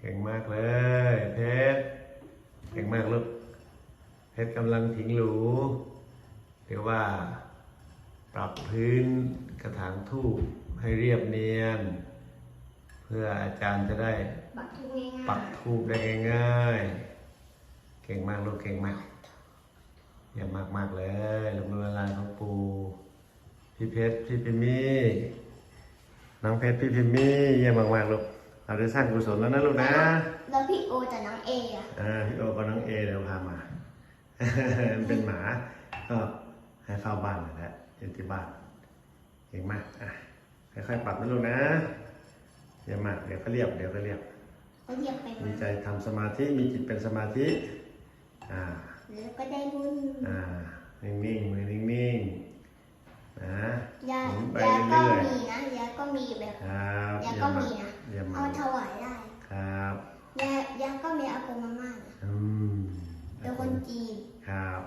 เก่งมากเลย เพชรเก่งมากลูกเพชรกำลังถิงหรูหรือว่า ปรับพื้นกระถางทูบให้เรียบเนียน เพื่ออาจารย์จะได้ปักทุกง่ายๆปักทูบได้ง่ายๆเก่งมากลูกเก่งมากเยี่ยมมากเลยลงมือลายของปูพี่เพชรพี่พิมมี่น้องเพชรพี่พิมมี่เยี่ยมมากๆลูก เราได้สร้างกุศลแล้วนะลูกนะ แล้วพี่โอแต่น้องเออะอ่าพี่โอกับน้องเอเดี๋ยวพามามันเป็นหมา ก็ให้เข้าบ้านเลยแหละอยู่ที่บ้านเก่งมากอะค่อยๆปรับนะลูกนะเยี่ยมมากเดี๋ยวก็เรียบเดี๋ยวก็เรียบเขาเรียกไปมีมาใจทำสมาธิมีจิตเป็นสมาธิอ่าแล้วก็ได้บุญอ่านิ่งๆมือนิ่งๆนะ ยาหมุนไปยาก็เรื่อย มีนะยาก็มีแบบ ครับยาเยี่ยก็มมีมากนะ เยี่ยมเอามากถวายได้ครับยายาก็มีอากงอาม่านะอืมเป็นคนจีนครับ